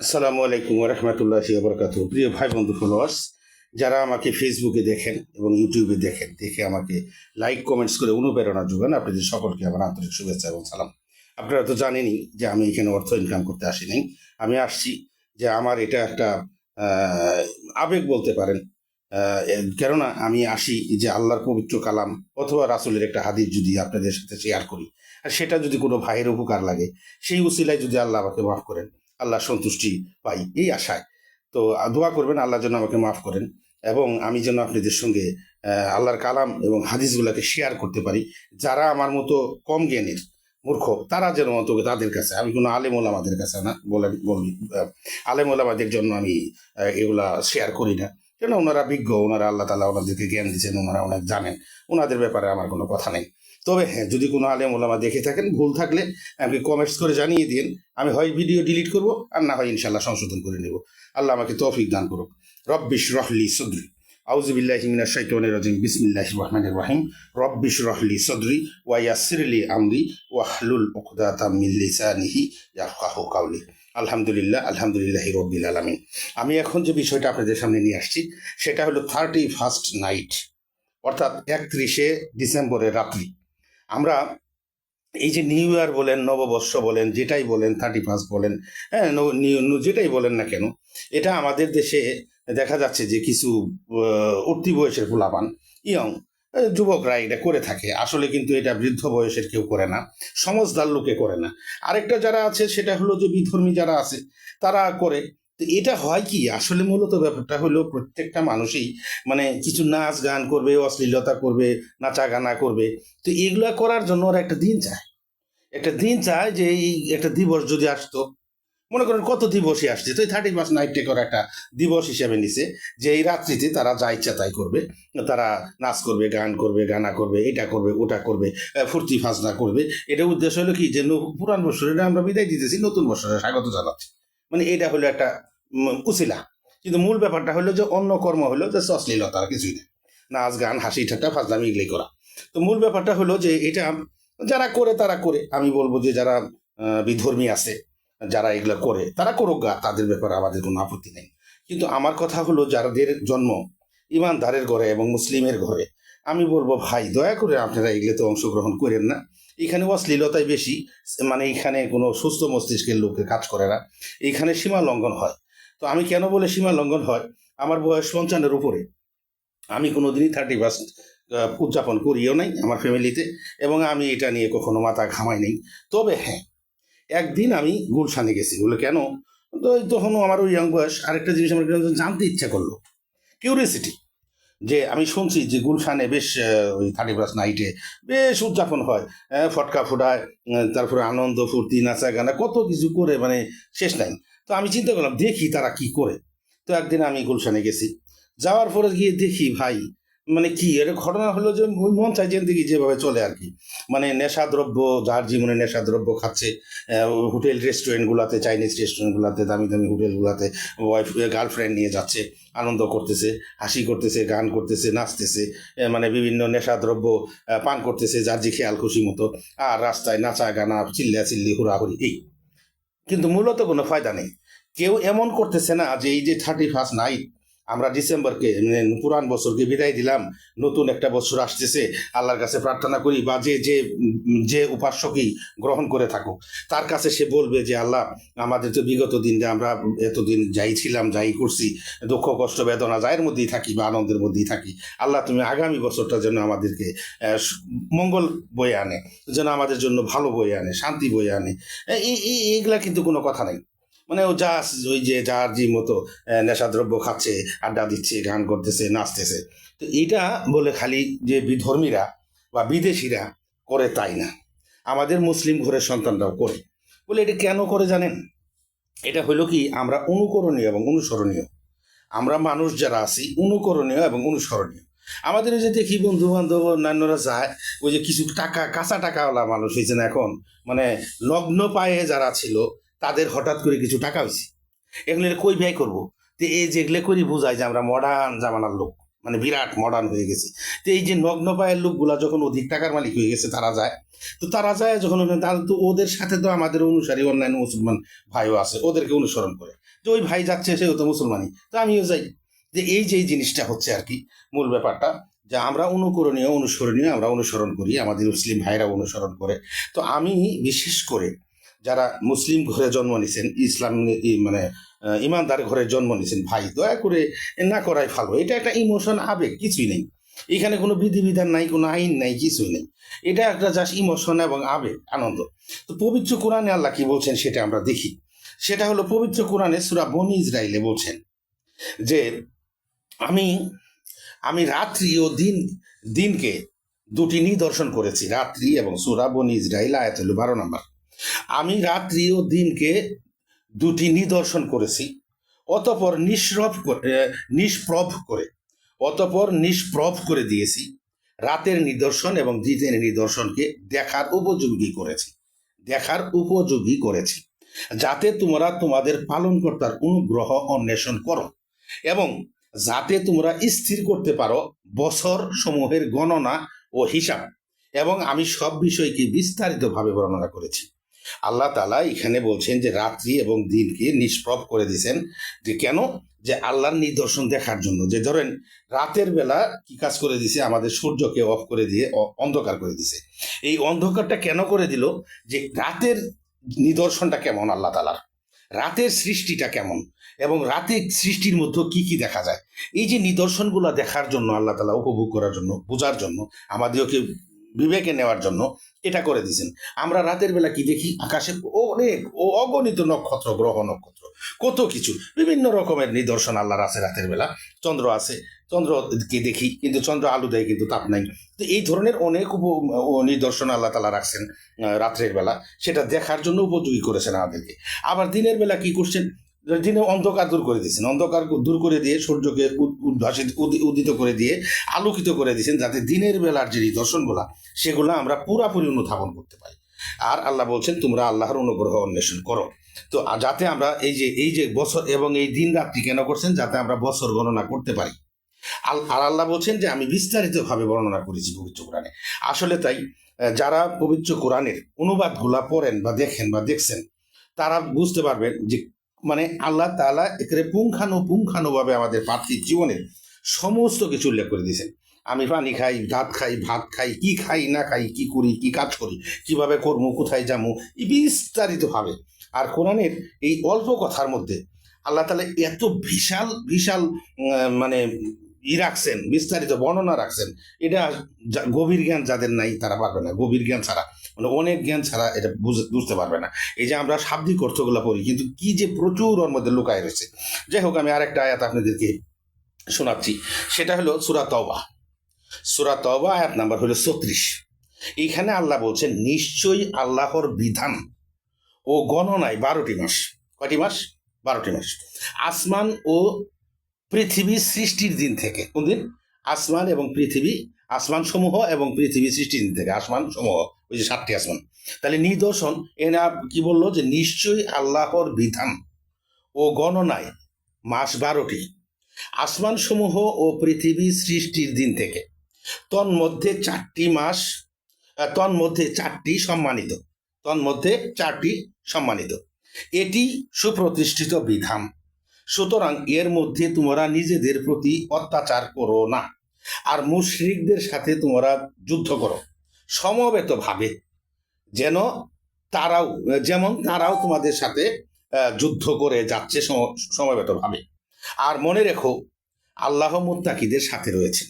আসসালামু আলাইকুম রহমতুল্লাহি বরকাত প্রিয় ভাই বন্ধু ফলোয়ার্স যারা আমাকে ফেসবুকে দেখেন এবং ইউটিউবে দেখেন, দেখে আমাকে লাইক কমেন্টস করে অনুপ্রেরণা যোগান আপনাদের সকলকে আমার আন্তরিক শুভেচ্ছা এবং সালাম। আপনারা তো জানেনই যে আমি এখানে অর্থ ইনকাম করতে আসিনি। আমি আসছি যে আমার এটা একটা আবেগ বলতে পারেন। কেননা আমি আসি যে আল্লাহর পবিত্র কালাম অথবা রাসুলের একটা হাদিস যদি আপনাদের সাথে শেয়ার করি। আর সেটা যদি কোনো ভাইয়ের উপকার লাগে, সেই উসিলায় যদি আল্লাহ আমাকে মাফ করেন আল্লাহ সন্তুষ্টি পাই এই আশায়। তো দোয়া করবেন, আল্লাহ যেন আমাকে মাফ করেন এবং আমি যেন আপনাদের সঙ্গে আল্লাহর কালাম এবং হাদিসগুলোকে শেয়ার করতে পারি। যারা আমার মতো কম জ্ঞানের মূর্খ, তারা যেন মতো তাদের কাছে, আমি কোনো আলেম ওলামাদের কাছে না বলে, বলি আলেম ওলামাদের জন্য আমি এগুলা শেয়ার করি না। কেন? ওনারা বিজ্ঞ, ওনারা আল্লাহ তালা ওনাদেরকে জ্ঞান দিচ্ছেন ওনারা অনেক জানেন। ওনাদের ব্যাপারে আমার কোনো কথা নেই। তবে হ্যাঁ যদি কোনো আলেম ওলামা দেখে থাকেন, ভুল থাকলে আমাকে কমেন্টস করে জানিয়ে দিন। আমি হয় ভিডিও ডিলিট করব, আর না হয় ইনশাল্লাহ সংশোধন করে নেব। আল্লাহ আমাকে তৌফিক দান করুক। রব্বিশ রহলি সদরি আউজুবিল্লাহ মিনাশ শাইতানির রাজিম। বিসমিল্লাহির রহমানির রহিম। রব্বিশ রহলি সদরি ওয়া ইয়াসসিরলি আমরি ওয়াহলুল উকদাতাম মিন লিসানিহি ইয়াফকাহু কাউলি আলহামদুলিল্লাহ, আলহামদুলিল্লাহি রব্বিল আলামিন। আমি এখন যে বিষয়টা আপনাদের সামনে নিয়ে আসছি, সেটা হলো থার্টি ফার্স্ট নাইট অর্থাৎ একত্রিশে ডিসেম্বরের রাত্রি। আমরা এই যে নিউ ইয়ার বলেন, নববর্ষ বলেন, যেটাই বলেন থার্টি ফার্স্ট বলেন হ্যাঁ নিউ- যেটাই বলেন না কেন, এটা আমাদের দেশে দেখা যাচ্ছে যে কিছু উঠতি বয়সের ফুলাপান ইয়ং যুবকরা এটা করে থাকে। আসলে কিন্তু এটা বৃদ্ধ বয়সের কেউ করে না সমজদার লোকে করে না। আরেকটা যারা আছে, সেটা হলো যে বিধর্মী যারা আছে, তারা করে। তো এটা হয় কি? আসলে মূলত ব্যাপারটা হলো প্রত্যেকটা মানুষই মানে কিছু নাচ গান করবে, অশ্লীলতা করবে, নাচা গানা করবে। তো এগুলা করার জন্য ওরা একটা দিন চায়। একটা দিন চায় যে এই একটা দিবস যদি আসতো, মনে করেন কত দিবসই আসছে, তো এই থার্টি ফার্স্ট নাইট করে একটা দিবস হিসেবে নিছে যে এই রাত্রিতে তারা যা ইচ্ছা তাই করবে। তারা নাচ করবে, গান করবে, গানা করবে, এটা করবে, ওটা করবে ফুর্তি ফাজনা করবে। এটা উদ্দেশ্য হলো কি? যে পুরান বছর এটা আমরা বিদায় দিতেছি, নতুন বছরে স্বাগত জানাচ্ছি। মানে এটা হলো একটা উসিলা। কিন্তু মূল ব্যাপারটা হলো যে অন্য কর্ম হলো যে অশ্লীলতা আর কিছুই না নাচ গান, হাসি, ঠাট্টা, ফাজলামি এগুলি করা। তো মূল ব্যাপারটা হলো যে এটা যারা করে, তারা করে। আমি বলব যে যারা বিধর্মী আছে, যারা এগুলো করে, তারা করুক গা, তাদের ব্যাপারে আমাদের কোনো আপত্তি নেই। কিন্তু আমার কথা হলো যাদের জন্ম ইমানদারের ঘরে এবং মুসলিমের ঘরে, আমি বলব ভাই, দয়া করে আপনারা এগুলোতে অংশগ্রহণ করেন না। এখানে অশ্লীলতাই বেশি মানে এখানে কোনো সুস্থ মস্তিষ্কের লোকে কাজ করে না। এখানে সীমা লঙ্ঘন হয়। তো আমি কেন বলে সীমা লঙ্ঘন হয়? আমার বয়স পঞ্চান্নের উপরে। আমি কোনোদিনই থার্টি ফার্স্ট উদযাপন করিও নাই আমার ফ্যামিলিতে এবং আমি এটা নিয়ে কখনো মাথা ঘামাই নেই। তবে হ্যাঁ একদিন আমি গুলশানে গেছি। বলে কেন? তো তখনও আমার ওই ইয়াং বয়স। আরেকটা জিনিস আমার কেন জানতে ইচ্ছা করল। কিউরিয়াসিটি যে আমি শুনছি যে গুলশানে বেশ ওই থার্টি ফার্স্ট নাইটে বেশ উদযাপন হয়। ফটকা ফুটায় তারপরে আনন্দ, ফুর্তি, নাচা গানা, কত কিছু করে মানে শেষ নাই তো আমি চিন্তা করলাম, দেখি তারা কি করে। তো একদিন আমি গুলশানে গেছি। যাওয়ার পরে গিয়ে দেখি, ভাই মানে কি এর ঘটনা হলো যে ওই মন চাই জিন্দিগি যেভাবে চলে আর কি। মানে নেশাদ্রব্য, যার জীবনে নেশাদ্রব্য খাচ্ছে হোটেল রেস্টুরেন্টগুলোতে চাইনিজ রেস্টুরেন্টগুলোতে দামি দামি হোটেলগুলোতে ওয়াইফ গার্লফ্রেন্ড নিয়ে যাচ্ছে, আনন্দ করতেছে, হাসি করতেছে, গান করতেছে, নাচতেছে মানে বিভিন্ন নেশাদ্রব্য পান করতেছে, যার যে খেয়াল খুশি মতো, আর রাস্তায় নাচা গানা, চিল্লা চিল্লি হুড়াহুড়ি এই। কিন্তু মূলত কোনো ফায়দা নেই। কেউ এমন করতেছে না যে এই যে থার্টি ফার্স্ট নাইট আমরা ডিসেম্বরকে মানে পুরান বছরকে বিদায় দিলাম। নতুন একটা বছর আসতেছে। আল্লাহর কাছে প্রার্থনা করি, বা যে যে যে উপাস্যকেই গ্রহণ করে থাকুক, তার কাছে সে বলবে যে, আল্লাহ, আমাদের তো বিগত দিন যে আমরা এতদিন যাই ছিলাম, যাই করছি, দুঃখ, কষ্ট, বেদনা যায়ের মধ্যেই থাকি, বা আনন্দের মধ্যেই থাকি। আল্লাহ, তুমি আগামী বছরটা যেন আমাদেরকে মঙ্গল বয়ে আনে, যেন আমাদের জন্য ভালো বয়ে আনে, শান্তি বয়ে আনে। এই এই- এইগুলা কিন্তু কোনো কথা নাই। মানে ও যা ওই যে যার যে মতো নেশাদ্রব্য খাচ্ছে, আড্ডা দিচ্ছে, গান করতেছে, নাচতেছে। তো এইটা বলে খালি যে বিধর্মীরা বা বিদেশিরা করে তাই না। আমাদের মুসলিম ঘরের সন্তানরাও করে। বলে এটা কেন করে জানেন? এটা হলো কি, আমরা অনুকরণীয় এবং অনুসরণীয়। আমরা মানুষ যারা আছি, অনুকরণীয় এবং অনুসরণীয়। আমাদের ওই যে দেখি বন্ধু বান্ধব অন্যান্যরা যায়, ওই যে কিছু টাকা, কাঁচা টাকাওয়ালা মানুষ হয়েছে না এখন। মানে লগ্ন পায়ে যারা ছিল তাদের হঠাৎ করে কিছু টাকা হয়েছে এগুলো কই ব্যয় করব? তো এই যেগুলো করি বোঝায় যে আমরা মডার্ন জামানার লোক মানে বিরাট মডার্ন হয়ে গেছে। তো এই যে নগ্ন পায়ের লোকগুলা যখন অধিক টাকার মালিক হয়ে গেছে, তারা যায়। তো তারা যায় যখন তাহলে তো ওদের সাথে তো আমাদের অনুসারী, অন্যান্য মুসলমান ভাইও আছে, ওদেরকে অনুসরণ করে। তো ওই ভাই যাচ্ছে, সেও তো মুসলমানই। তো আমিও যাই। যে এই যে জিনিসটা হচ্ছে আর কি, মূল ব্যাপারটা, যে আমরা অনুকরণীয়, অনুসরণীয় আমরা অনুসরণ করি, আমাদের মুসলিম ভাইরা অনুসরণ করে। তো আমি বিশেষ করে যারা মুসলিম ঘরে জন্ম নিছেন, ইসলাম মানে ইমানদার ঘরে জন্ম নিছেন, ভাই, দয়া করে না করাই ভালো। এটা একটা ইমোশন আবেগ, কিছুই নেই। এখানে কোনো বিধিবিধান নাই, কোনো আইন নাই, কিছুই নেই। এটা একটা জাস্ট ইমোশন এবং আবেগ, আনন্দ। তো পবিত্র কোরআনে আল্লাহ কি বলছেন সেটা আমরা দেখি। সেটা হলো পবিত্র কোরআনে সুরা বনি ইসরাইলে বলছেন যে, আমি আমি রাত্রি ও দিন, দিনকে দুটি নিদর্শন করেছি, রাত্রি এবং সুরা বনি ইসরাইল আয়াত হলো বারো নম্বর। আমি রাত্রি ও দিনকে দুটি নিদর্শন করেছি, অতপর নিষ্প্রভ নিষ্প্রভ করে, অতপর নিষ্প্রভ করে দিয়েছি। রাতের নিদর্শন এবং দিনের নিদর্শনকে দেখার উপযোগী করেছি, দেখার উপযোগী করেছি, যাতে তোমরা তোমাদের পালনকর্তার অনুগ্রহ অন্বেষণ করো এবং যাতে তোমরা স্থির করতে পারো বছর সমূহের গণনা ও হিসাব। এবং আমি সব বিষয়কে বিস্তারিতভাবে বর্ণনা করেছি। আল্লাহ তালা এখানে বলছেন যে রাত্রি এবং দিনকে নিষ্প্রভ করে দিয়েছেন। যে কেন? যে আল্লাহর নিদর্শন দেখার জন্য। যে ধরেন, রাতের বেলা কি কাজ করে দিছে আমাদের সূর্যকে অফ করে দিয়ে অন্ধকার করে দিছে এই অন্ধকারটা কেন করে দিল? যে রাতের নিদর্শনটা কেমন আল্লাহ তালার রাতের সৃষ্টিটা কেমন? এবং রাতে সৃষ্টির মধ্যে কি কি দেখা যায়? এই যে নিদর্শনগুলো দেখার জন্য আল্লাহ তালা উপভোগ করার জন্য, বোঝার জন্য আমাদেরকে বিবেকে নেওয়ার জন্য এটা করে দিয়েছেন। আমরা রাতের বেলা কি দেখি? আকাশে অনেক, ও অগণিত নক্ষত্র, গ্রহ নক্ষত্র, কত কিছু, বিভিন্ন রকমের নিদর্শন আল্লাহর আছে রাতের বেলা। চন্দ্র আছে চন্দ্রকে দেখি, কিন্তু চন্দ্র আলু দেয়, কিন্তু তাপ নাই। তো এই ধরনের অনেক উপ নিদর্শন আল্লাহ তালা রাখছেন রাত্রের বেলা। সেটা দেখার জন্য উপযোগী করেছেন আমাদেরকে। আবার দিনের বেলা কি করছেন? দিনে অন্ধকার দূর করে দিয়েছেন, অন্ধকার দূর করে দিয়ে সূর্যকে উদ- উদ্ভাসিত, উদি- উদিত করে দিয়ে আলোকিত করে দিয়েছেন যাতে দিনের বেলার যে নিদর্শনগুলা সেগুলো আমরা পুরাপুরি অনুধাবন করতে পারি। আর আল্লাহ বলছেন, তোমরা আল্লাহর অনুগ্রহ অন্বেষণ করো। তো যাতে আমরা এই যে এই যে বছর এবং এই দিন রাত্রি কেন করছেন? যাতে আমরা বছর গণনা করতে পারি। আর আল্লাহ বলছেন যে, আমি বিস্তারিতভাবে বর্ণনা করেছি পবিত্র কোরআনে। আসলে তাই যারা পবিত্র কোরআনের অনুবাদগুলা পড়েন বা দেখেন বা দেখছেন, তারা বুঝতে পারবেন যে মানে আল্লাহ তাআলা এখানে পুঙ্খানুপুঙ্খানুভাবে আমাদের পার্থিব জীবনের সমস্ত কিছু উল্লেখ করে দিয়েছেন। আমি পানি খাই, ভাত খাই ভাত খাই, কি খাই, না খাই, কি করি, কি কাজ করি, কীভাবে করব, কোথায় যাব বিস্তারিতভাবে। আর কোরআনের এই অল্প কথার মধ্যে আল্লাহ তালা এত বিশাল বিশাল মানে ই রাখছেন, বিস্তারিত বর্ণনা রাখছেন, এটা গভীর জ্ঞান যাদের নাই তারা পারবে না। গভীর জ্ঞান ছাড়া মানে অনেক জ্ঞান ছাড়া এটা বুঝ- বুঝতে পারবে না। এই যে আমরা শাব্দিক অর্থগুলো পড়ি কিন্তু কি যে প্রচুর ওর মধ্যে লুকায় রয়েছে। যাই হোক, আমি আরেকটা আয়াত আপনাদেরকে শোনাচ্ছি। সেটা হলো সুরা তওবা। সুরা তওবা আয়াত নাম্বার হলো ছত্রিশ। এইখানে আল্লাহ বলছেন, নিশ্চয়ই আল্লাহর বিধান ও গণনায় বারোটি মাস। কয়টি মাস? বারোটি মাস। আসমান ও পৃথিবী সৃষ্টির দিন থেকে। কোন দিন? আসমান এবং পৃথিবী আসমান সমূহ এবং পৃথিবী সৃষ্টির দিন থেকে আসমান সমূহ ওই যে সাতটি আসমান। তাহলে নিদর্শন এনা কি বলল যে নিশ্চয়ই আল্লাহর বিধান ও গণনায় মাস বারোটি আসমান সমূহ ও পৃথিবী সৃষ্টির দিন থেকে। তন্মধ্যে চারটি মাস তন্মধ্যে চারটি সম্মানিত, তন্মধ্যে চারটি সম্মানিত। এটি সুপ্রতিষ্ঠিত বিধান। সুতরাং এর মধ্যে তোমরা নিজেদের প্রতি অত্যাচার করো না। আর মুশরিকদের সাথে তোমরা যুদ্ধ করো। সমবেতভাবে। যেন তারাও, যেমন তারাও তোমাদের সাথে যুদ্ধ করে যাচ্ছে সম- সমবেতভাবে। আর মনে রেখো, আল্লাহ মুত্তাকিদের সাথে রয়েছেন।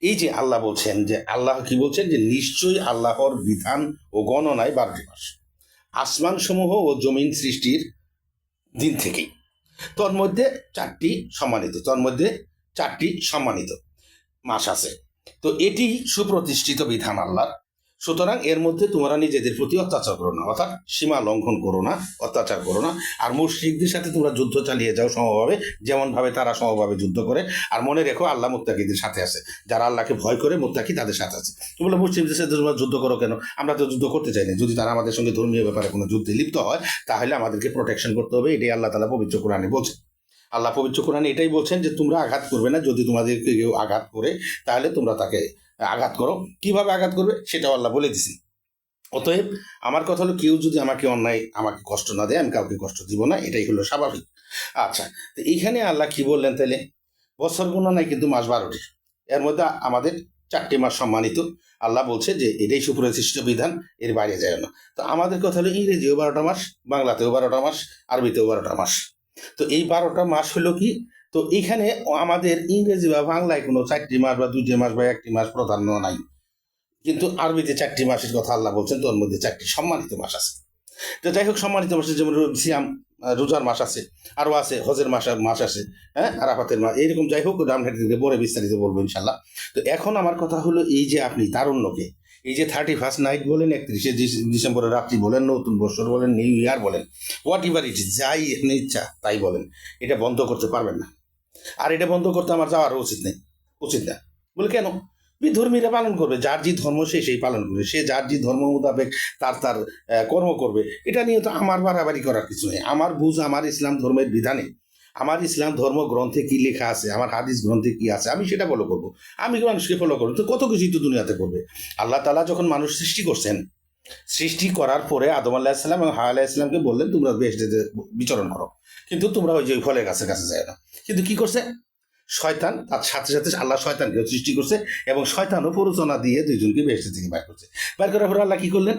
এই যে আল্লাহ বলছেন যে, আল্লাহ কি বলছেন? যে নিশ্চয়ই আল্লাহর বিধান ও গণনায় বারোটি মাস। আসমান সমূহ ও জমিন সৃষ্টির দিন থেকেই। তন্মধ্যে চারটি সম্মানিত, তন্মধ্যে চারটি সম্মানিত। মাস আছে। তো এটি সুপ্রতিষ্ঠিত বিধান আল্লাহর। সুতরাং এর মধ্যে তোমরা নিজেদের প্রতি অত্যাচার করো না, অর্থাৎ সীমা লঙ্ঘন করো না, অত্যাচার করো না। আর মুশরিকদের সাথে তোমরা যুদ্ধ চালিয়ে যাও সমভাবে, যেমনভাবে তারা সমভাবে যুদ্ধ করে। আর মনে রেখো, আল্লাহ মুত্তাকিদের সাথে আছে। যারা আল্লাহকে ভয় করে, মুত্তাকি তাদের সাথে আছে। তুমি বলে মুসলিমদের সাথে তোমরা যুদ্ধ করো কেন? আমরা তো যুদ্ধ করতে চাই না। যদি তারা আমাদের সঙ্গে ধর্মীয় ব্যাপারে কোনো যুদ্ধে লিপ্ত হয়, তাহলে আমাদেরকে প্রোটেকশন করতে হবে। এটাই আল্লাহ তালা পবিত্র কোরআনে বলছে আল্লাহ পবিত্র কোরআন এটাই বলছেন যে তোমরা আঘাত করবে না, যদি তোমাদেরকে কেউ আঘাত করে, তাহলে তোমরা তাকে আঘাত করো। কীভাবে আঘাত করবে? সেটাও আল্লাহ বলে দিছি অতএব আমার কথা হলো, কেউ যদি আমাকে অন্যায়, আমাকে কষ্ট না দেয়, আমি কাউকে কষ্ট দিব না, এটাই হলো স্বাভাবিক। আচ্ছা তো এইখানে আল্লাহ কি বললেন তাহলে বছর গুণা নাই কিন্তু মাস বারোটি। এর মধ্যে আমাদের চারটি মাস সম্মানিত। আল্লাহ বলছে যে এটাই সুপ্রতিষ্ঠিত বিধান, এর বাইরে যায় না। তো আমাদের কথা হলো ইংরেজিও বারোটা মাস, বাংলাতেও বারোটা মাস, আরবিতেও বারোটা মাস। তো এই বারোটা মাস হলো কি? তো এখানে আমাদের ইংরেজি বা বাংলায় কোনো চারটি মাস বা দুইটি মাস বা একটি মাস প্রাধান্য নাই। কিন্তু আরবিতে চারটি মাসের কথা আল্লাহ বলছেন তোর মধ্যে চারটি সম্মানিত মাস আছে। তো যাই হোক, সম্মানিত মাসে যেমন সিয়াম রোজার মাস আছে, আরও আছে, হজের মাস মাস আছে হ্যাঁ আরাফাতের মাস, এইরকম যাই হোক রামঘাটি থেকে পরে বিস্তারিত বলব ইনশাল্লাহ তো এখন আমার কথা হলো এই যে আপনি তারুণ্যকে এই যে থার্টি ফার্স্ট নাইট বলেন, একত্রিশে ডিসেম্বরের রাত্রি বলেন, নতুন বছর বলেন নিউ ইয়ার বলেন হোয়াট ইভার ইট যাই আপনি ইচ্ছা তাই বলেন, এটা বন্ধ করতে পারবেন না। আর এটা বন্ধ করতে আমার যাওয়ারও উচিত নেই, উচিত না। বলে কেন? বিধর্মীরা পালন করবে, যার যে ধর্ম সে সেই পালন করবে, সে যার যে ধর্ম মোতাবেক তার তার কর্ম করবে, এটা নিয়ে তো আমার বাড়াবাড়ি করার কিছু নেই। আমার বুঝ, আমার ইসলাম ধর্মের বিধানে আমার ইসলাম ধর্ম গ্রন্থে কি লেখা আছে? আমার হাদিস গ্রন্থে কি আছে? আমি সেটা ফলো করব। আমি মানুষকে ফলো করব। তো কত কিছুই তো দুনিয়াতে করবে। আল্লাহ তালা যখন মানুষ সৃষ্টি করছেন, সৃষ্টি করার পরে আদম আল্লাহ ইসলাম এবং হায়া আল্লাহ ইসলামকে বললেন, তোমরা বেশ বিচরণ করো। কিন্তু তোমরা ওই যে ফলের গাছের কাছে যায় না। কিন্তু কি করছে? শয়তান, তার সাথে সাথে আল্লাহ শয়তানকে সৃষ্টি করছে এবং শয়তানও প্ররোচনা দিয়ে দুইজনকে বেহেস্ট থেকে বাইর করছে। বাইর করার পরে আল্লাহ কি করলেন?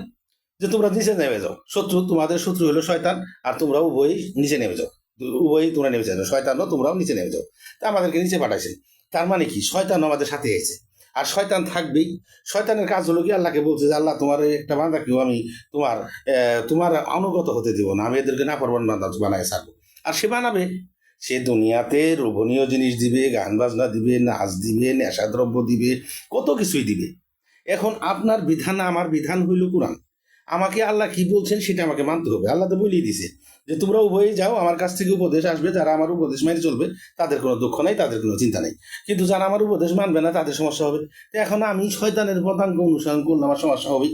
যে তোমরা নিচে নেমে যাও। শত্রু, তোমাদের শত্রু হলো শয়তান, আর তোমরা উভয়ই নিচে নেমে যাও। উভয়ই তোমরা নেমে যাও, শয়তানও তোমরাও নিচে নেমে যাও। তা আমাদেরকে নিচে পাঠাইছে। তার মানে কি? শয়তান আমাদের সাথে এসেছে আর শয়তান থাকবেই। শয়তানের কাজ হলো কি? আল্লাহকে বলছে যে, আল্লাহ, তোমার একটা বান্দাকেও আমি তোমার তোমার অনুগত হতে দেবো না। আমি এদেরকে না পারবান বান্দা বানায় ছাড়বো। আর সে বানাবে। সে দুনিয়াতে লোভনীয় জিনিস দিবে, গান বাজনা দিবে, নাচ দিবে, নেশাদ্রব্য দিবে, কত কিছুই দিবে। এখন আপনার বিধান, আমার বিধান হইল কোরআন। আমাকে আল্লাহ কি বলছেন সেটা আমাকে মানতে হবে। আল্লাহ তো বলিয়ে দিছে। যে তোমরা উভয়ই যাও, আমার কাছ থেকে উপদেশ আসবে, যারা আমার উপদেশ মেনে চলবে, তাদের কোনো দুঃখ নাই, তাদের কোনো চিন্তা নেই। কিন্তু যারা আমার উপদেশ মানবে না, তাদের সমস্যা হবে। তো এখন আমি শয়তানের পদাঙ্ক অনুসরণ করলে আমার সমস্যা হবে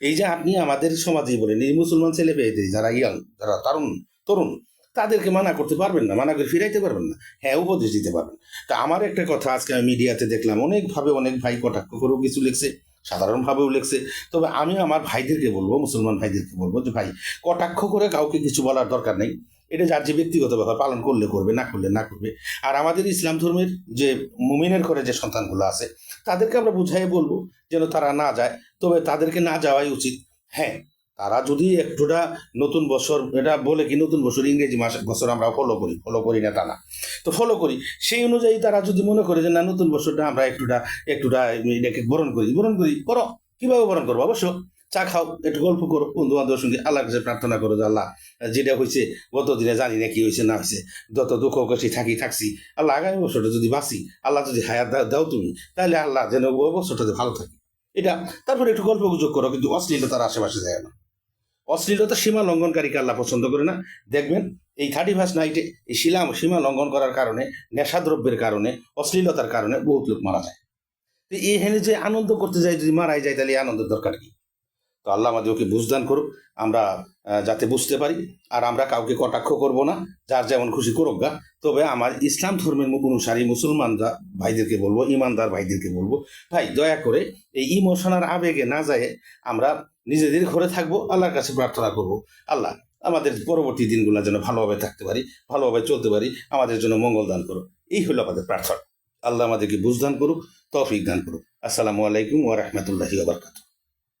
এই যে আপনি আমাদের সমাজে বলেন এই মুসলমান ছেলে পেয়েদের যারা ইয়াং, যারা তরুণ তরুণ, তাদেরকে মানা করতে পারবেন না, মানা করে ফিরাইতে পারবেন না। হ্যাঁ উপদেশ দিতে পারবেন। তা আমার একটা কথা আজকে আমি মিডিয়াতে দেখলাম, অনেকভাবে অনেক ভাই কটাক্ষ করেও কিছু লিখছে। সাধারণভাবেও উল্লেখছে। তবে আমি আমার ভাইদেরকে বলব, মুসলমান ভাইদেরকে বলব যে, ভাই, কটাক্ষ করে কাউকে কিছু বলার দরকার নেই। এটা যার যে ব্যক্তিগত ব্যাপার, পালন করলে করবে, না করলে না করবে। আর আমাদের ইসলাম ধর্মের যে মুমিনের করে যে সন্তানগুলো আছে, তাদেরকে আমরা বুঝাই বলব যেন তারা না যায়। তবে তাদেরকে না যাওয়াই উচিত। হ্যাঁ তারা যদি একটুটা নতুন বছর, এটা বলে কি নতুন বছর ইংরেজি মাস, বছর আমরা ফলো করি ফলো করি না তা না। তো ফলো করি। সেই অনুযায়ী তারা যদি মনে করে যে না, নতুন বছরটা আমরা একটুটা একটুটা এটাকে বরণ করি বরণ করি, করো। কীভাবে বরণ করব? অবশ্য চা খাও, একটু গল্প করো। বন্ধু বান্ধবের সঙ্গে আল্লাহর কাছে প্রার্থনা করো যে আল্লাহ, যেটা হয়েছে গত দিনে জানি না কি হয়েছে, না হয়েছে, যত দুঃখ কষি থাকি, থাকছি। আল্লাহ আগামী বছরটা যদি বাঁচি, আল্লাহ যদি হায়াত দাও- তুমি, তাহলে আল্লাহ যেন বছরটাতে ভালো থাকি। এটা, তারপরে একটু গল্প গুজব করো, কিন্তু অশ্লীলতার আশেপাশে যায় না। অশ্লীলতা সীমা লঙ্ঘনকারীকে আল্লাহ পছন্দ করে না। দেখবেন, এই থার্টি ফার্স্ট নাইটে এই শিলা সীমা লঙ্ঘন করার কারণে, নেশাদ্রব্যের কারণে, অশ্লীলতার কারণে বহুত লোক মারা যায়। তো এখানে যে আনন্দ করতে যায়, যদি মারাই যায়, তাহলে এই আনন্দের দরকার কি? তো আল্লাহ আমাদের ওকে বুঝদান করুক, আমরা যাতে বুঝতে পারি, আর আমরা কাউকে কটাক্ষ করব না, যার যেমন খুশি করুক গা। তবে আমার ইসলাম ধর্মের মুখ অনুসারী মুসলমানরা ভাইদেরকে বলব, ইমানদার ভাইদেরকে বলব, ভাই, দয়া করে এই ইমোশনাল আবেগে না যায় আমরা নিজেদের ঘরে থাকব, আল্লাহর কাছে প্রার্থনা করব। আল্লাহ, আমাদের পরবর্তী দিনগুলো যেন ভালোভাবে থাকতে পারি, ভালোভাবে চলতে পারি, আমাদের জন্য মঙ্গল দান করো। এই হলো আমাদের প্রার্থনা। আল্লাহ আমাদেরকে বুঝদান করুক, তৌফিক দান করুক। আসসালামু আলাইকুম ওয়া বারাকাতুহু।